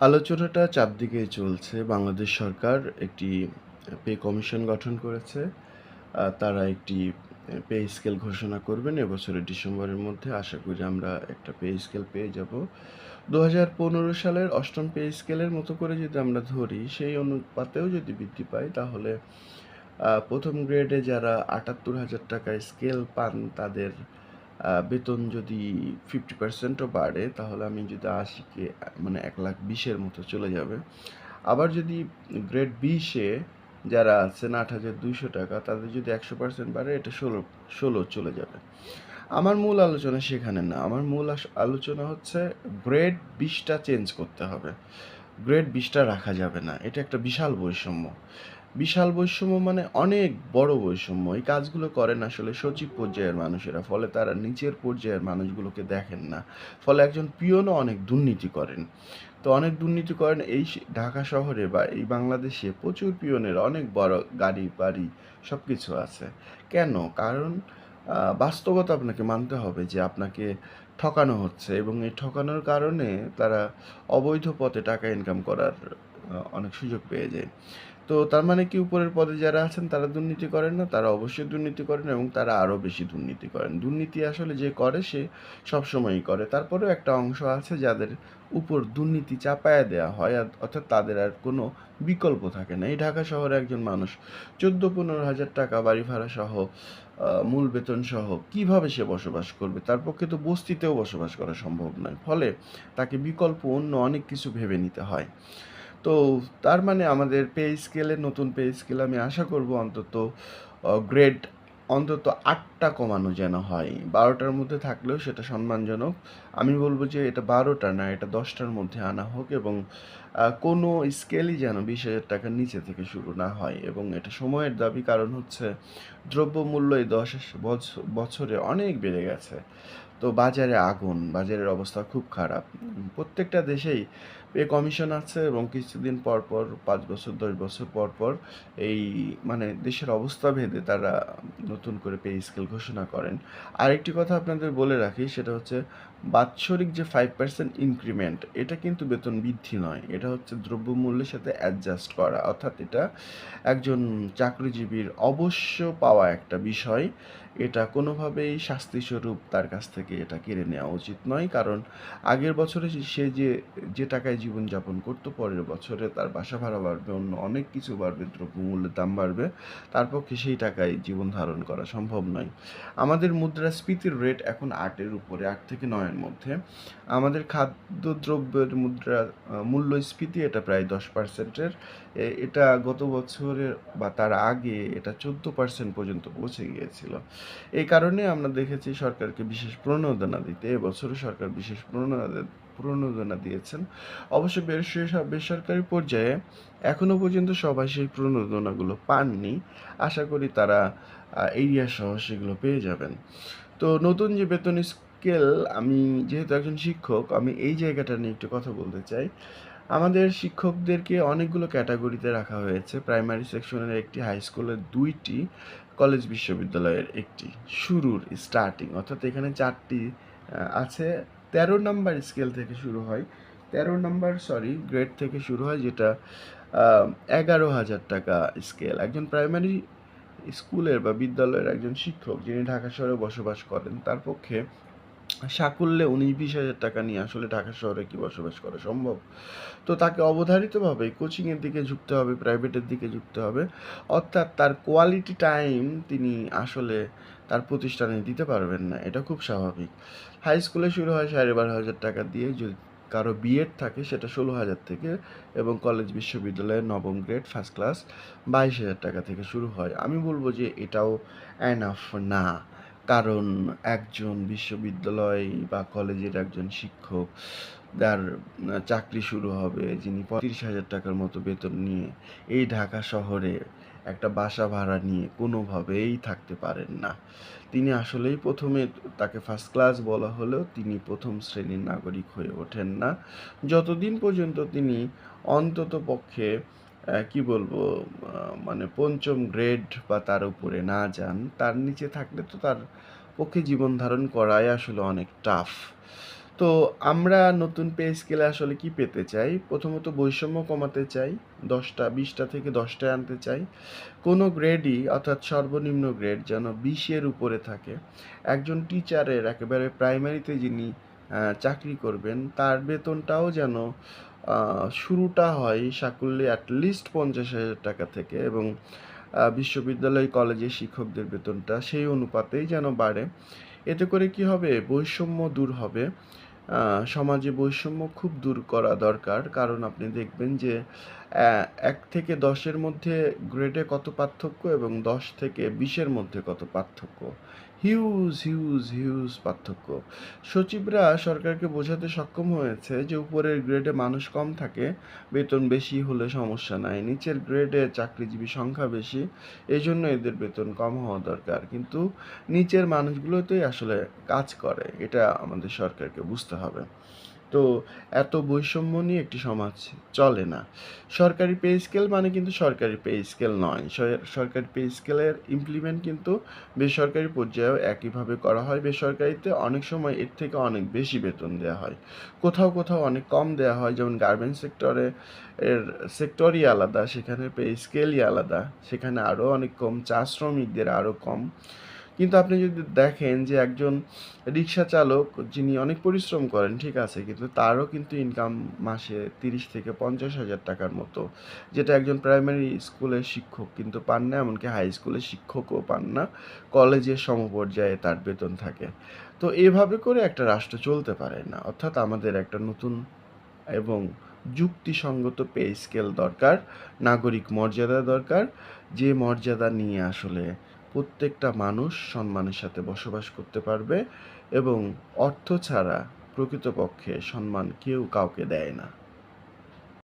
আলোচনাটা চারদিকেই চলছে। বাংলাদেশ সরকার একটি পে কমিশন গঠন করেছে। তারা একটি পে স্কেল ঘোষণা করবেন এবছরের ডিসেম্বরের মধ্যে। আশা করি আমরা একটা পে স্কেল পেয়ে যাব। ২০১৫ সালের অষ্টম পে স্কেলের মতো করে যদি আমরা ধরি, সেই অনুপাতেও যদি বৃদ্ধি পাই তাহলে প্রথম গ্রেডে যারা ৳৭৮,০০০ স্কেল পান তাদের বেতন যদি 50% ও বাড়ে তাহলে আমি যদি ৮০ কে আ মানে ১,২০,০০০ এর মতো চলে যাবে। আবার যদি গ্রেড ২০ এ যারা আছেন ৳৮,২০০ তাদের যদি ১০০% বাড়ে এটা ১৬ ১৬ চলে যাবে। আমার মূল আলোচনা সেখানে না। আমার মূল আলোচনা হচ্ছে গ্রেড ২০ টা চেঞ্জ করতে হবে। গ্রেড ২০ টা রাখা যাবে না। এটা একটা বিশাল বৈষম্য। বিশাল বৈষম্য মানে অনেক বড় বৈষম্য। এই কাজগুলো করেন আসলে সচিব পর্যায়ের মানুষেরা। ফলে তারা নিচের পর্যায়ের মানুষগুলোকে দেখেন না। ফলে একজন পিয়নও অনেক দুর্নীতি করেন। তো অনেক দুর্নীতি করেন এই ঢাকা শহরে বা এই বাংলাদেশে প্রচুর পিয়নের অনেক বড় গাড়ি, বাড়ি সব কিছু আছে। কেন? কারণ বাস্তবতা আপনাকে মানতে হবে যে আপনাকে ঠকানো হচ্ছে এবং এই ঠকানোর কারণে তারা অবৈধ পথে টাকা ইনকাম করার অনেক সুযোগ পেয়ে যায়। তো তার মানে কি উপরের পদে যারা আছেন তারা দুর্নীতি করেন না? তারা অবশ্যই দুর্নীতি করেন এবং তারা আরও বেশি দুর্নীতি করেন। দুর্নীতি আসলে যে করে সে সবসময়ই করে। তারপরেও একটা অংশ আছে যাদের উপর দুর্নীতি চাপায়া দেয়া হয় অর্থাৎ তাদের আর কোনো বিকল্প থাকে না। এই ঢাকা শহরে একজন মানুষ ১৪-১৫,০০০ টাকা বাড়ি ভাড়া সহ মূল বেতন সহ কীভাবে সে বসবাস করবে? তার পক্ষে তো বস্তিতেও বসবাস করা সম্ভব নয়। ফলে তাকে বিকল্প অন্য অনেক কিছু ভেবে নিতে হয়। তো তার মানে আমাদের পে স্কেলে নতুন পে স্কেলে আমি আশা করব অন্তত গ্রেড অন্তত আটটা কমানো যেন হয়। বারোটার মধ্যে থাকলেও সেটা সম্মানজনক। আমি বলব যে এটা বারোটা না, এটা দশটার মধ্যে আনা হোক এবং কোনো স্কেলই যেন বিশ হাজার টাকার নিচে থেকে শুরু না হয় এবং এটা সময়ের দাবি। কারণ হচ্ছে দ্রব্যমূল্য এই ১০ বছ বছরে অনেক বেড়ে গেছে। তো বাজারে আগুন, বাজারের অবস্থা খুব খারাপ। প্রত্যেকটা দেশেই পে কমিশন আছে এবং কিছুদিন পর, পর পাঁচ বছর ১০ বছর পর, পর এই মানে দেশের অবস্থা ভেদে তারা নতুন করে পে স্কেল ঘোষণা করেন। আরেকটি কথা আপনাদের বলে রাখি সেটা হচ্ছে বাৎসরিক যে 5% ইনক্রিমেন্ট এটা কিন্তু বেতন বৃদ্ধি নয়। এটা হচ্ছে দ্রব্যমূল্যের সাথে অ্যাডজাস্ট করা। অর্থাৎ এটা একজন চাকরিজীবীর অবশ্য পাওয়া একটা বিষয়। এটা কোনোভাবেই শাস্তিস্বরূপ তার কাছ থেকে এটা কেড়ে নেওয়া উচিত নয়। কারণ আগের বছরে সে যে, যে টাকায় জীবনযাপন করতো পরের বছরে তার বাসা ভাড়া বাড়বে, অন্য অনেক কিছু বাড়বে, দ্রব্যমূল্যের দাম বাড়বে। তার পক্ষে সেই টাকায় জীবন ধারণ করা সম্ভব নয়। আমাদের মুদ্রাস্ফীতির রেট এখন আটের উপরে, আট থেকে নয়ের মধ্যে। আমাদের খাদ্যদ্রব্যের মুদ্রা মূল্যস্ফীতি এটা প্রায় দশ পার্সেন্টের এটা গত বছরের বা তার আগে এটা ১৪% পর্যন্ত পৌঁছে গিয়েছিল। এই কারণে আমরা দেখেছি সরকারকে বিশেষ প্রণোদনা দিতে। এবছর সরকার বিশেষ প্রণোদনা প্রণোদনা দিয়েছেন। অবশ্য বেসরকারি পর্যায়ে এখনও পর্যন্ত সবাই সেই প্রণোদনাগুলো পাননি। আশা করি তারা এরিয়া সহ সেগুলো পেয়ে যাবেন। তো নতুন যে বেতন স্কেল, আমি যেহেতু একজন শিক্ষক, আমি এই জায়গাটা নিয়ে একটু কথা বলতে চাই। আমাদের শিক্ষকদেরকে অনেকগুলো ক্যাটাগরিতে রাখা হয়েছে। প্রাইমারি সেকশনের একটি, হাই স্কুলের ২ টি, কলেজ বিশ্ববিদ্যালয়ের একটি। শুরুর স্টার্টিং অর্থাৎ এখানে চারটি আছে। ১৩ নাম্বার স্কেল থেকে শুরু হয়। ১৩ নাম্বার সরি গ্রেড থেকে শুরু হয় যেটা এগারো হাজার টাকা স্কেল। একজন প্রাইমারি স্কুলের বা বিদ্যালয়ের একজন শিক্ষক যিনি ঢাকা শহরে বসবাস করেন তার পক্ষে সাকুল্যে ১৯-২০,০০০ টাকা নিয়ে আসলে ঢাকা শহরে কি বসবাস করা সম্ভব? তো তাকে অবধারিতভাবে কোচিংয়ের দিকে ঝুঁকতে হবে, প্রাইভেটের দিকে ঝুঁকতে হবে। অর্থাৎ তার কোয়ালিটি টাইম তিনি আসলে তার প্রতিষ্ঠানে দিতে পারবেন না। এটা খুব স্বাভাবিক। হাই স্কুলে শুরু হয় ৳১২,৫০০ দিয়ে যদি কারও বিএড থাকে সেটা ১৬,০০০ থেকে এবং কলেজ বিশ্ববিদ্যালয়ের নবম গ্রেড ফার্স্ট ক্লাস ৳২২,০০০ থেকে শুরু হয়। আমি বলব যে এটাও এনাফ না। কারণ একজন বিশ্ববিদ্যালয় বা কলেজের একজন শিক্ষক যার চাকরি শুরু হবে যিনি পঁয়ত্রিশ হাজার টাকার মতো বেতন নিয়ে এই ঢাকা শহরে একটা বাসা ভাড়া নিয়ে কোনোভাবেই থাকতে পারেন না। তিনি আসলেই প্রথমে তাকে ফার্স্ট ক্লাস বলা হলেও তিনি প্রথম শ্রেণির নাগরিক হয়ে ওঠেন না। যতদিন পর্যন্ত তিনি অন্ততপক্ষে অ্যা কি বলব মানে পঞ্চম গ্রেড বা তার উপরে না যান, তার নিচে থাকলে তো তার পক্ষে জীবন ধারণ করাই আসলে অনেক টাফ। তো আমরা নতুন পে স্কেলে আসলে কি পেতে চাই? প্রথমত বৈষম্য কমাতে চাই। দশটা বিশটা থেকে দশটায় আনতে চাই। কোনো গ্রেডই অর্থাৎ সর্বনিম্ন গ্রেড যেন বিশের উপরে থাকে। একজন টিচারের একেবারে প্রাইমারিতে যিনি চাকরি করবেন তার বেতনটাও যেন শুরুটা হয় সাকুল্যে এট লিস্ট ৳৫০,০০০ থেকে এবং বিশ্ববিদ্যালয়, কলেজের শিক্ষকদের বেতনটা সেই অনুপাতেই যেন বাড়ে। এতে করে কি হবে? বৈষম্য দূর হবে। সমাজে বৈষম্য খুব দূর করা দরকার। কারণ আপনি দেখবেন যে এক থেকে দশের মধ্যে গ্রেডে কত পার্থক্য এবং ১০ থেকে বিশের মধ্যে কত পার্থক্য। হিউজ, হিউজ, হিউজ পার্থক্য। সচিবরা সরকারকে বোঝাতে সক্ষম হয়েছে যে উপরের গ্রেডে মানুষ কম থাকে, বেতন বেশি হলে সমস্যা নাই। নিচের গ্রেডে চাকরিজীবী সংখ্যা বেশি, এই জন্য এদের বেতন কম হওয়া দরকার। কিন্তু নিচের মানুষগুলোতেই আসলে কাজ করে। এটা আমাদের সরকারকে বুঝতে হবে। তো এত বৈষম্য নিয়ে একটি সমাজ চলে না। সরকারি পে স্কেল মানে কিন্তু সরকারি পে স্কেল নয়। সরকারি পে স্কেলের ইমপ্লিমেন্ট কিন্তু বেসরকারি পর্যায়েও একইভাবে করা হয়। বেসরকারিতে অনেক সময় এর থেকে অনেক বেশি বেতন দেওয়া হয়। কোথাও, কোথাও অনেক কম দেওয়া হয়। যেমন গার্মেন্টস সেক্টরে এর সেক্টরই আলাদা, সেখানে পে স্কেলই আলাদা। সেখানে আরও অনেক কম, চা শ্রমিকদের আরও কম। কিন্তু আপনি যদি দেখেন যে একজন রিক্সা চালক যিনি অনেক পরিশ্রম করেন, ঠিক আছে? কিন্তু তারও কিন্তু ইনকাম মাসে ৩০ থেকে পঞ্চাশ হাজার টাকার মতো। যেটা একজন প্রাইমারি স্কুলের শিক্ষক কিন্তু পান না, এমনকি হাই স্কুলের শিক্ষকও পান না। কলেজের সমপর্যায়ে তার বেতন থাকে। তো এভাবে করে একটা রাষ্ট্র চলতে পারে না। অর্থাৎ আমাদের একটা নতুন এবং যুক্তিসঙ্গত পে স্কেল দরকার। নাগরিক মর্যাদা দরকার। যে মর্যাদা নিয়ে আসলে প্রত্যেকটা মানুষ সম্মানের সাথে বসবাস করতে পারবে এবং অর্থ ছাড়া প্রকৃতপক্ষে সম্মান কেউ কাউকে দেয় না।